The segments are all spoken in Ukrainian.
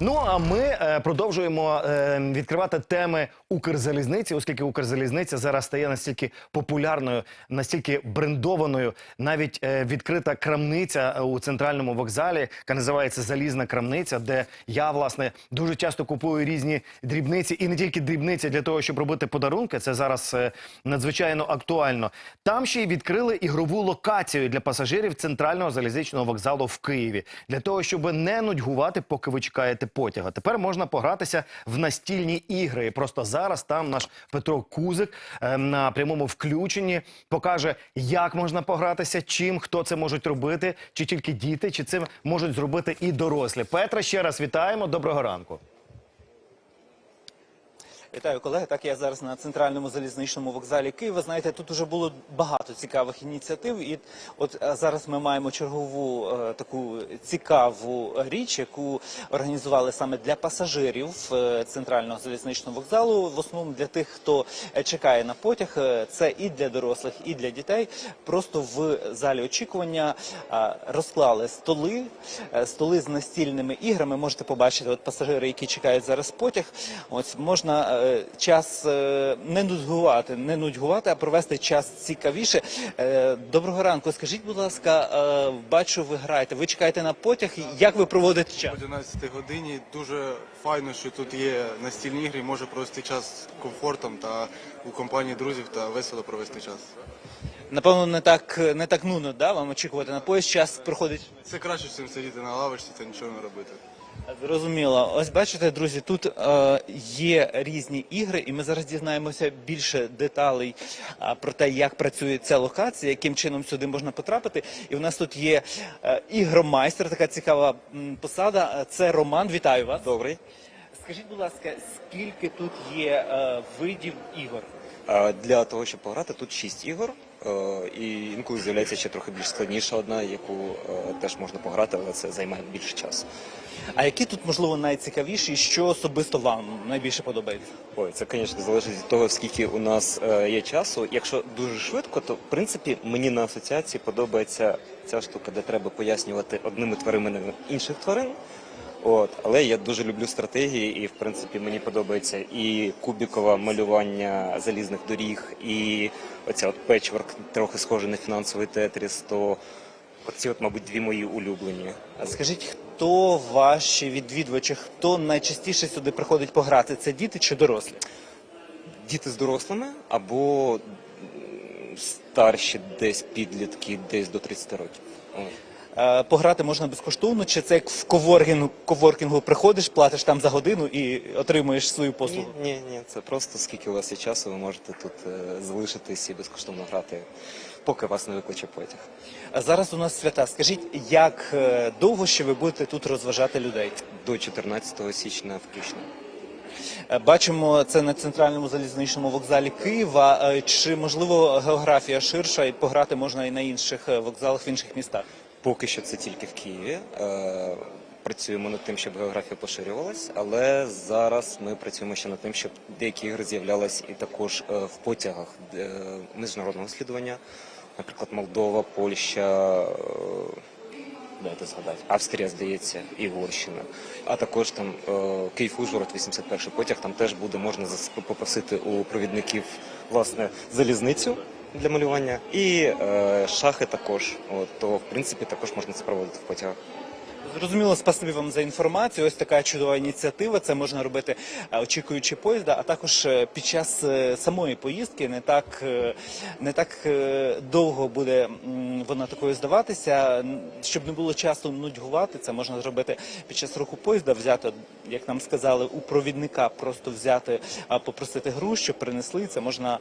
Ну а ми е, продовжуємо е, відкривати теми Укрзалізниці, оскільки Укрзалізниця зараз стає настільки популярною, настільки брендованою. Навіть е, відкрита крамниця у центральному вокзалі, яка називається Залізна крамниця, де я власне дуже часто купую різні дрібниці, і не тільки дрібниці для того, щоб робити подарунки. Це зараз надзвичайно актуально. Там ще й відкрили ігрову локацію для пасажирів центрального залізничного вокзалу в Києві для того, щоб не нудьгувати, поки ви чекаєте потяга. Тепер можна погратися в настільні ігри. І просто зараз там наш Петро Кузик е, на прямому включенні покаже, як можна погратися, чим хто це можуть робити, чи тільки діти, чи це можуть зробити і дорослі. Петра, ще раз вітаємо. Доброго ранку. Вітаю, колеги. Так, я зараз на центральному залізничному вокзалі Києва. Знаєте, тут уже було багато цікавих ініціатив, і от е, зараз ми маємо чергову е, таку цікаву річ, яку організували саме для пасажирів е, центрального залізничного вокзалу. В основному для тих, хто чекає на потяг. Це і для дорослих, і для дітей. Просто в залі очікування розклали столи, столи з настільними іграми. Можете побачити, от пасажири, які чекають зараз потяг. Ось можна час е, не нудьгувати, не нудьгувати, а провести час цікавіше. Е, Доброго ранку. Скажіть, будь ласка, е, бачу, ви граєте. Ви чекаєте на потяг. Як ви проводите час? О 11 годині дуже файно, що тут є настільні ігри, може провести час комфортом та у компанії друзів та весело провести час. Напевно, не так не так нудно, да? Вам очікувати на поїзд. Час проходить Це краще, ніж сидіти на лавочці та нічого не робити. Зрозуміло. Ось бачите, друзі, тут е, є різні ігри, і ми зараз дізнаємося більше деталей е, про те, як працює ця локація, яким чином сюди можна потрапити. І у нас тут є е, ігромайстер, така цікава м, посада. Е, Це Роман. Вітаю вас. Добрий. Скажіть, будь ласка, скільки тут є е, видів ігор? Для того, щоб пограти, тут шість ігор. е, І інколи з'являється ще трохи більш складніша одна, яку е, теж можна пограти, але це займає більше часу. А які тут можливо найцікавіші, і що особисто вам найбільше подобається? Ой, це, звісно, залежить від того, скільки у нас е, є часу. Якщо дуже швидко, то в принципі мені на асоціації подобається ця штука, де треба пояснювати одними тваринами інших тварин. От, але я дуже люблю стратегії, і в принципі мені подобається і кубікове малювання залізних доріг, і оця от печворк, трохи схожий на фінансовий тетріс, то оці, от, мабуть, дві мої улюблені. А Скажіть, хто ваші відвідувачі, хто найчастіше сюди приходить пограти? Це діти чи дорослі? Діти з дорослими або старші десь підлітки, десь до 30 років. Е, Пограти можна безкоштовно, чи це як в коворкінгу, коворкінгу приходиш, платиш там за годину і отримуєш свою Ні, послугу? ні, ні, це просто скільки у вас є часу, ви можете тут е, залишитись і безкоштовно грати, поки вас не викличе потяг. А зараз у нас свята. Скажіть, як е, довго ще ви будете тут розважати людей? До 14 січня включно. Е, Бачимо це на центральному залізничному вокзалі Києва. Е, Чи можливо географія ширша і пограти можна і на інших е, вокзалах в інших містах? Поки що це тільки в Києві. Е, Працюємо над тим, щоб географія поширювалась, але зараз ми працюємо ще над тим, щоб деякі ігри з'являлись і також е, в потягах е, міжнародного слідування, наприклад, Молдова, Польща. Дайте згадати, Австрія, здається, і Угорщина. А також там Київ Ужгород, 81 потяг. Там теж буде можна попросити у провідників власне залізницю для малювання і е, шахи також. От, то в принципі також можна це проводити в потягах. Зрозуміло, спасибі вам за інформацію. Ось така чудова ініціатива. Це можна робити е, очікуючи поїзда, а також е, під час е, самої поїздки не так не так довго буде вона такою здаватися. Щоб не було часу нудьгувати, це можна зробити під час руху поїзда, взяти, як нам сказали, у провідника просто взяти, попросити гру, щоб принесли. Це можна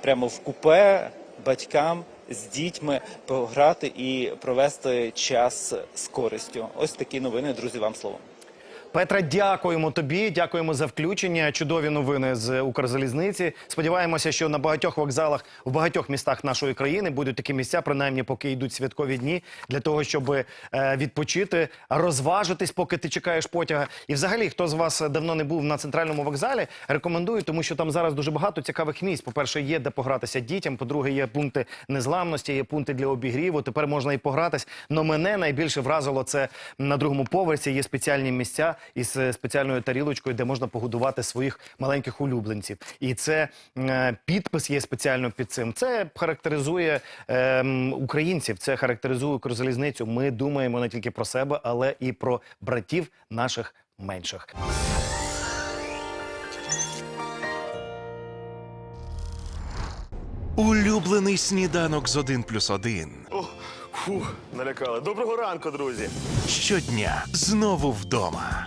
прямо в купе батькам з дітьми пограти і провести час з користю. Ось такі новини, друзі. Вам слово. Петра, дякуємо тобі. Дякуємо за включення. Чудові новини з Укрзалізниці. Сподіваємося, що на багатьох вокзалах в багатьох містах нашої країни будуть такі місця, принаймні поки йдуть святкові дні, для того, щоб е, відпочити, розважитись, поки ти чекаєш потяга. І взагалі, хто з вас давно не був на центральному вокзалі, рекомендую, тому що там зараз дуже багато цікавих місць. По-перше, є де погратися дітям. По-друге, є пункти незламності, є пункти для обігріву. Тепер можна і погратись. Но мене найбільше вразило це на другому поверсі. Є спеціальні місця із е, спеціальною тарілочкою, де можна погодувати своїх маленьких улюбленців. І це е, підпис є спеціально під цим. Це характеризує ем, українців. Це характеризує Укрзалізницю. Ми думаємо не тільки про себе, але і про братів наших менших. Улюблений сніданок з 1 плюс 1. О, фух, налякали. Доброго ранку, друзі. Щодня знову вдома.